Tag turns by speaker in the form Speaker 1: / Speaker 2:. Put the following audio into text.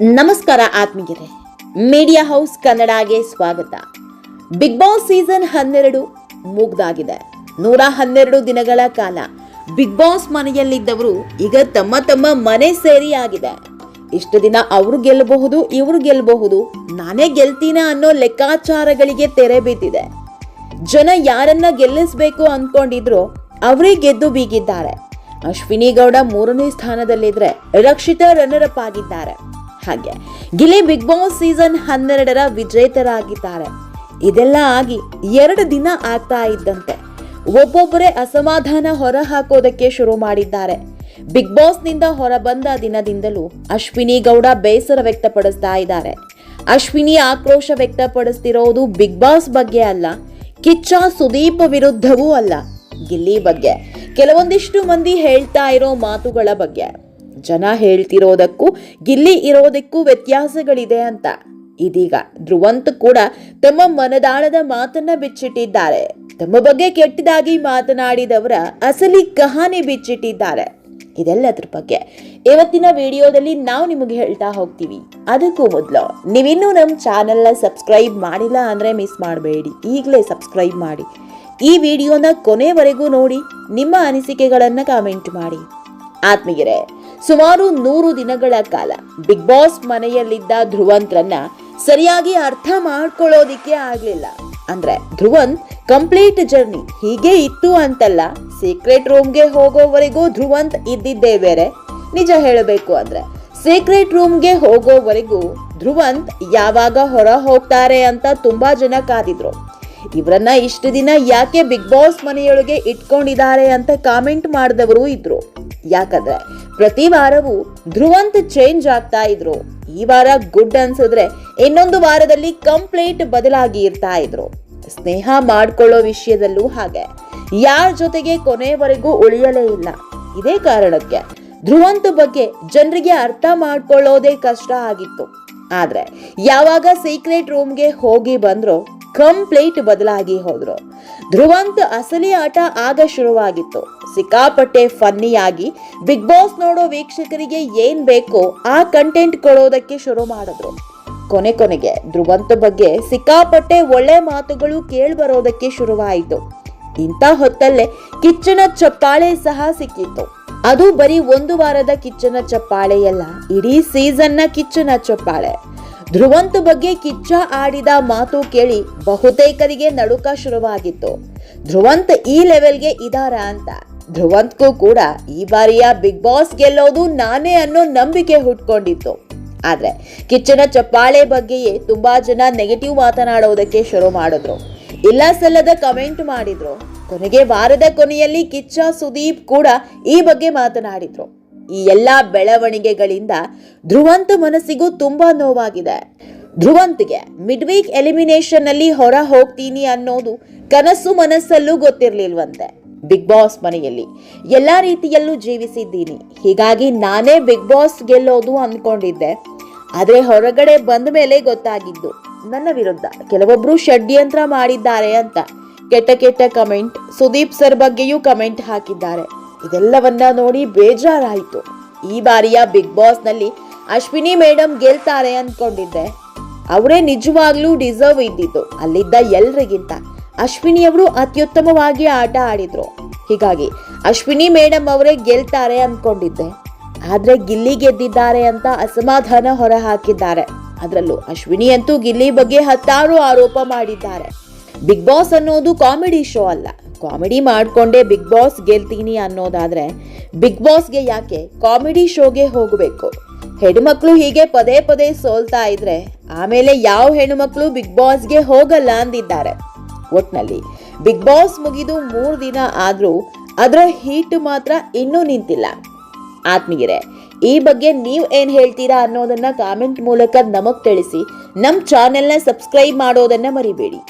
Speaker 1: ನಮಸ್ಕಾರ ಆತ್ಮೀಯರೇ media house ಕನ್ನಡಗೆ ಸ್ವಾಗತ. ಬಿಗ್ ಬಾಸ್ ಸೀಸನ್ ಹನ್ನೆರಡು ಮುಗ್ದಾಗಿದೆ. ನೂರ ಹನ್ನೆರಡು ದಿನಗಳ ಕಾಲ ಬಿಗ್ ಬಾಸ್ ಮನೆಯಲ್ಲಿದ್ದವರು ಈಗ ತಮ್ಮ ತಮ್ಮ ಮನೆ ಸೇರಿ ಆಗಿದೆ ಇಷ್ಟು ದಿನ ಅವರು ಗೆಲ್ಲಬಹುದು, ಇವರು ಗೆಲ್ಲಬಹುದು, ನಾನೇ ಗೆಲ್ತೀನ ಅನ್ನೋ ಲೆಕ್ಕಾಚಾರಗಳಿಗೆ ತೆರೆ ಬಿದ್ದಿದೆ. ಜನ ಯಾರನ್ನ ಗೆಲ್ಲಿಸ್ಬೇಕು ಅನ್ಕೊಂಡಿದ್ರು ಅವರೇ ಗೆದ್ದು ಬೀಗಿದ್ದಾರೆ. ಅಶ್ವಿನಿ ಗೌಡ ಮೂರನೇ ಸ್ಥಾನದಲ್ಲಿದ್ರೆ ರಕ್ಷಿತಾ ರನ್ನರ್ ಅಪ್ ಆಗಿದ್ದಾರೆ. ಹಾಗೆ. ಗಿಲಿ ಬಿಗ್ ಬಾಸ್ ಸೀಸನ್ ಹನ್ನೆರಡರ ವಿಜೇತರಾಗಿದ್ದಾರೆ. ಇದೆಲ್ಲ ಆಗಿ ಎರಡು ದಿನ ಆಗ್ತಾ ಇದ್ದಂತೆ. ಒಬ್ಬೊಬ್ಬರೇ ಅಸಮಾಧಾನ ಹೊರ ಹಾಕೋದಕ್ಕೆ ಶುರು ಮಾಡಿದ್ದಾರೆ. ಬಿಗ್ ಬಾಸ್ನಿಂದ ಹೊರಬಂದ ದಿನದಿಂದಲೂ ಅಶ್ವಿನಿ ಗೌಡ ಬೇಸರ ವ್ಯಕ್ತಪಡಿಸ್ತಾ ಇದ್ದಾರೆ. ಅಶ್ವಿನಿ ಆಕ್ರೋಶ ವ್ಯಕ್ತಪಡಿಸ್ತಿರೋದು ಬಿಗ್ ಬಾಸ್ ಬಗ್ಗೆ ಅಲ್ಲ, ಕಿಚ್ಚ ಸುದೀಪ್ ವಿರುದ್ಧವೂ ಅಲ್ಲ ಗಿಲ್ಲಿ ಬಗ್ಗೆ. ಕೆಲವೊಂದಿಷ್ಟು ಮಂದಿ ಹೇಳ್ತಾ ಇರೋ ಮಾತುಗಳ ಬಗ್ಗೆ. ಜನ ಹೇಳ್ತಿರೋದಕ್ಕೂ ಗಿಲ್ಲಿ ಇರೋದಕ್ಕೂ ವ್ಯತ್ಯಾಸಗಳಿದೆ ಅಂತ. ಇದೀಗ ಧ್ರುವಂತ್ ಕೂಡ ತಮ್ಮ ಮನದಾಳದ ಮಾತನ್ನ ಬಿಚ್ಚಿಟ್ಟಿದ್ದಾರೆ. ತಮ್ಮ ಬಗ್ಗೆ ಕೆಟ್ಟದಾಗಿ ಮಾತನಾಡಿದವರ ಅಸಲಿ ಕಹಾನಿ ಬಿಚ್ಚಿಟ್ಟಿದ್ದಾರೆ. ಇದೆಲ್ಲದ್ರ ಬಗ್ಗೆ ಇವತ್ತಿನ ವಿಡಿಯೋದಲ್ಲಿ ನಾವು ನಿಮಗೆ ಹೇಳ್ತಾ ಹೋಗ್ತೀವಿ. ಅದಕ್ಕೂ ಮೊದಲು ನೀವಿನ್ನೂ ನಮ್ಮ ಚಾನೆಲ್ನ ಸಬ್ಸ್ಕ್ರೈಬ್ ಮಾಡಿಲ್ಲ ಅಂದರೆ ಮಿಸ್ ಮಾಡಬೇಡಿ. ಈಗಲೇ ಸಬ್ಸ್ಕ್ರೈಬ್ ಮಾಡಿ. ಈ ವಿಡಿಯೋನ ಕೊನೆವರೆಗೂ ನೋಡಿ, ನಿಮ್ಮ ಅನಿಸಿಕೆಗಳನ್ನು ಕಾಮೆಂಟ್ ಮಾಡಿ. ಆತ್ಮೀಯರೇ ಸುಮಾರು ನೂರು ದಿನಗಳ ಕಾಲ ಬಿಗ್ ಬಾಸ್ ಮನೆಯಲ್ಲಿದ್ದ ಧ್ರುವಂತ್ರನ್ನ ಸರಿಯಾಗಿ ಅರ್ಥ ಮಾಡ್ಕೊಳ್ಳೋದಿಕ್ಕೆ ಆಗ್ಲಿಲ್ಲ. ಅಂದ್ರೆ ಧ್ರುವಂತ್ ಕಂಪ್ಲೀಟ್ ಜರ್ನಿ ಹೀಗೆ ಇತ್ತು ಅಂತಲ್ಲ, ಸೀಕ್ರೆಟ್ ರೂಮ್ಗೆ ಹೋಗೋವರೆಗೂ ಧ್ರುವಂತ್ ಇದ್ದಿದ್ದೇ ಬೇರೆ. ನಿಜ ಹೇಳಬೇಕು ಅಂದ್ರೆ, ಸೀಕ್ರೆಟ್ ರೂಮ್ಗೆ ಹೋಗೋವರೆಗೂ ಧ್ರುವಂತ್ ಯಾವಾಗ ಹೊರ ಹೋಗ್ತಾರೆ ಅಂತ ತುಂಬಾ ಜನ ಕಾದಿದ್ರು. ಇವರನ್ನ ಇಷ್ಟು ದಿನ ಯಾಕೆ ಬಿಗ್ ಬಾಸ್ ಮನೆಯೊಳಗೆ ಇಟ್ಕೊಂಡಿದ್ದಾರೆ ಅಂತ ಕಾಮೆಂಟ್ ಮಾಡಿದವರು ಇದ್ರು. ಯಾಕಂದ್ರೆ ಪ್ರತಿ ವಾರವೂ ಧ್ರುವಂತ್ ಚೇಂಜ್ ಆಗ್ತಾ ಇದ್ರು. ಈ ವಾರ ಗುಡ್ ಅನ್ಸಿದ್ರೆ ಇನ್ನೊಂದು ವಾರದಲ್ಲಿ ಕಂಪ್ಲೀಟ್ ಬದಲಾಗಿ ಇರ್ತಾ ಇದ್ರು. ಸ್ನೇಹ ಮಾಡ್ಕೊಳ್ಳೋ ವಿಷಯದಲ್ಲೂ ಹಾಗೆ. ಯಾರ ಜೊತೆಗೆ ಕೊನೆವರೆಗೂ ಉಳಿಯಲೇ ಇಲ್ಲ. ಇದೇ ಕಾರಣಕ್ಕೆ ಧ್ರುವಂತ್ ಬಗ್ಗೆ ಜನರಿಗೆ ಅರ್ಥ ಮಾಡ್ಕೊಳ್ಳೋದೇ ಕಷ್ಟ ಆಗಿತ್ತು. ಆದ್ರೆ ಯಾವಾಗ ಸೀಕ್ರೆಟ್ ರೂಮ್ಗೆ ಹೋಗಿ ಬಂದ್ರೋ ಕಂಪ್ಲೀಟ್ ಬದಲಾಗಿ ಹೋದ್ರು. ಧ್ರುವಂತ್ ಅಸಲಿ ಆಟ ಆಗ ಶುರುವಾಗಿತ್ತು. ಸಿಕ್ಕಾಪಟ್ಟೆ ಫನ್ನಿಯಾಗಿ ಬಿಗ್ ಬಾಸ್ ನೋಡೋ ವೀಕ್ಷಕರಿಗೆ ಏನ್ ಬೇಕೋ ಆ ಕಂಟೆಂಟ್ ಕೊಡೋದಕ್ಕೆ ಶುರು ಮಾಡಿದ್ರು. ಕೊನೆ ಕೊನೆಗೆ ಧ್ರುವಂತ ಬಗ್ಗೆ ಸಿಕ್ಕಾಪಟ್ಟೆ ಒಳ್ಳೆ ಮಾತುಗಳು ಕೇಳಿ ಬರೋದಕ್ಕೆ ಶುರುವಾಯಿತು. ಇಂಥ ಹೊತ್ತಲ್ಲೇ ಕಿಚ್ಚನ ಚಪ್ಪಾಳೆ ಸಹ ಸಿಕ್ಕಿತ್ತು. ಅದು ಬರೀ ಒಂದು ವಾರದ ಕಿಚ್ಚನ ಚಪ್ಪಾಳೆಯಲ್ಲ, ಇಡೀ ಸೀಸನ್ನ ಕಿಚ್ಚನ ಚಪ್ಪಾಳೆ. ಧ್ರುವಂತ್ ಬಗ್ಗೆ ಕಿಚ್ಚ ಆಡಿದ ಮಾತು ಕೇಳಿ ಬಹುತೇಕರಿಗೆ ನಡುಕ ಶುರುವಾಗಿತ್ತು. ಧ್ರುವಂತ್ ಈ ಲೆವೆಲ್ಗೆ ಇದಾರ ಅಂತ. ಧ್ರುವಂತ್ಗೂ ಕೂಡ ಈ ಬಾರಿಯ ಬಿಗ್ ಬಾಸ್ ಗೆಲ್ಲೋದು ನಾನೇ ಅನ್ನೋ ನಂಬಿಕೆ ಹುಟ್ಕೊಂಡಿತ್ತು. ಆದರೆ ಕಿಚ್ಚನ ಚಪ್ಪಾಳೆ ಬಗ್ಗೆಯೇ ತುಂಬಾ ಜನ ನೆಗೆಟಿವ್ ಮಾತನಾಡೋದಕ್ಕೆ ಶುರು ಮಾಡಿದ್ರು. ಇಲ್ಲ ಸಲ್ಲದ ಕಮೆಂಟ್ ಮಾಡಿದ್ರು. ಕೊನೆಗೆ ವಾರದ ಕೊನೆಯಲ್ಲಿ ಕಿಚ್ಚ ಸುದೀಪ್ ಕೂಡ ಈ ಬಗ್ಗೆ ಮಾತನಾಡಿದ್ರು. ಈ ಎಲ್ಲಾ ಬೆಳವಣಿಗೆಗಳಿಂದ ಧ್ರುವಂತ ಮನಸ್ಸಿಗೂ ತುಂಬಾ ನೋವಾಗಿದೆ. ಧ್ರುವಂತ್ಗೆ ಮಿಡ್ ವೀಕ್ ಎಲಿಮಿನೇಷನ್ ಅಲ್ಲಿ ಹೊರ ಹೋಗ್ತೀನಿ ಅನ್ನೋದು ಕನಸು ಮನಸ್ಸಲ್ಲೂ ಗೊತ್ತಿರ್ಲಿಲ್ವಂತೆ. ಬಿಗ್ ಬಾಸ್ ಮನೆಯಲ್ಲಿ ಎಲ್ಲಾ ರೀತಿಯಲ್ಲೂ ಜೀವಿಸಿದ್ದೀನಿ. ಹೀಗಾಗಿ ನಾನೇ ಬಿಗ್ ಬಾಸ್ ಗೆಲ್ಲೋದು ಅಂದ್ಕೊಂಡಿದ್ದೆ ಆದ್ರೆ ಹೊರಗಡೆ ಬಂದ ಮೇಲೆ ಗೊತ್ತಾಗಿದ್ದು ನನ್ನ ವಿರುದ್ಧ ಕೆಲವೊಬ್ರು ಷಡ್ಯಂತ್ರ ಮಾಡಿದ್ದಾರೆ ಅಂತ. ಕೆಟ್ಟ ಕೆಟ್ಟ ಕಮೆಂಟ್ ಸುದೀಪ್ ಸರ್ ಬಗ್ಗೆಯೂ ಕಮೆಂಟ್ ಹಾಕಿದ್ದಾರೆ. ಇದೆಲ್ಲವನ್ನ ನೋಡಿ ಬೇಜಾರಾಯಿತು. ಈ ಬಾರಿಯ ಬಿಗ್ ಬಾಸ್ನಲ್ಲಿ ಅಶ್ವಿನಿ ಮೇಡಮ್ ಗೆಲ್ತಾರೆ ಅಂದ್ಕೊಂಡಿದ್ದೆ ಅವರೇ ನಿಜವಾಗ್ಲೂ ಡಿಸರ್ವ್ ಇದ್ದಿದ್ದು. ಅಲ್ಲಿದ್ದ ಎಲ್ರಿಗಿಂತ ಅಶ್ವಿನಿ ಅವರು ಅತ್ಯುತ್ತಮವಾಗಿ ಆಟ ಆಡಿದ್ರು. ಹೀಗಾಗಿ ಅಶ್ವಿನಿ ಮೇಡಮ್ ಅವರೇ ಗೆಲ್ತಾರೆ ಅಂದ್ಕೊಂಡಿದ್ದೆ ಆದರೆ ಗಿಲ್ಲಿ ಗೆದ್ದಿದ್ದಾರೆ ಅಂತ ಅಸಮಾಧಾನ ಹೊರ ಹಾಕಿದ್ದಾರೆ ಅದರಲ್ಲೂ ಅಶ್ವಿನಿ ಅಂತೂ ಗಿಲ್ಲಿ ಬಗ್ಗೆ ಹತ್ತಾರು ಆರೋಪ ಮಾಡಿದ್ದಾರೆ. ಬಿಗ್ ಬಾಸ್ ಅನ್ನೋದು ಕಾಮಿಡಿ ಶೋ ಅಲ್ಲ. ಕಾಮಿಡಿ ಮಾಡಿಕೊಂಡೇ ಬಿಗ್ ಬಾಸ್ ಗೆಲ್ತೀನಿ ಅನ್ನೋದಾದರೆ ಬಿಗ್ ಬಾಸ್ಗೆ ಯಾಕೆ ಕಾಮಿಡಿ ಶೋಗೆ ಹೋಗಬೇಕು? ಹೆಣ್ಮಕ್ಳು ಹೀಗೆ ಪದೇ ಪದೇ ಸೋಲ್ತಾ ಇದ್ರೆ ಆಮೇಲೆ ಯಾವ ಹೆಣ್ಮಕ್ಳು ಬಿಗ್ ಬಾಸ್ಗೆ ಹೋಗಲ್ಲ ಅಂದಿದ್ದಾರೆ. ಒಟ್ನಲ್ಲಿ ಬಿಗ್ ಬಾಸ್ ಮುಗಿದು ಮೂರು ದಿನ ಆದರೂ ಅದರ ಹೀಟ್ ಮಾತ್ರ ಇನ್ನೂ ನಿಂತಿಲ್ಲ. ಆತ್ಮೀಯರೇ, ಈ ಬಗ್ಗೆ ನೀವು ಏನು ಹೇಳ್ತೀರಾ ಅನ್ನೋದನ್ನ ಕಾಮೆಂಟ್ ಮೂಲಕ ನಮಗೆ ತಿಳಿಸಿ ನಮ್ಮ ಚಾನೆಲ್ನ ಸಬ್ಸ್ಕ್ರೈಬ್ ಮಾಡೋದನ್ನ ಮರಿಬೇಡಿ.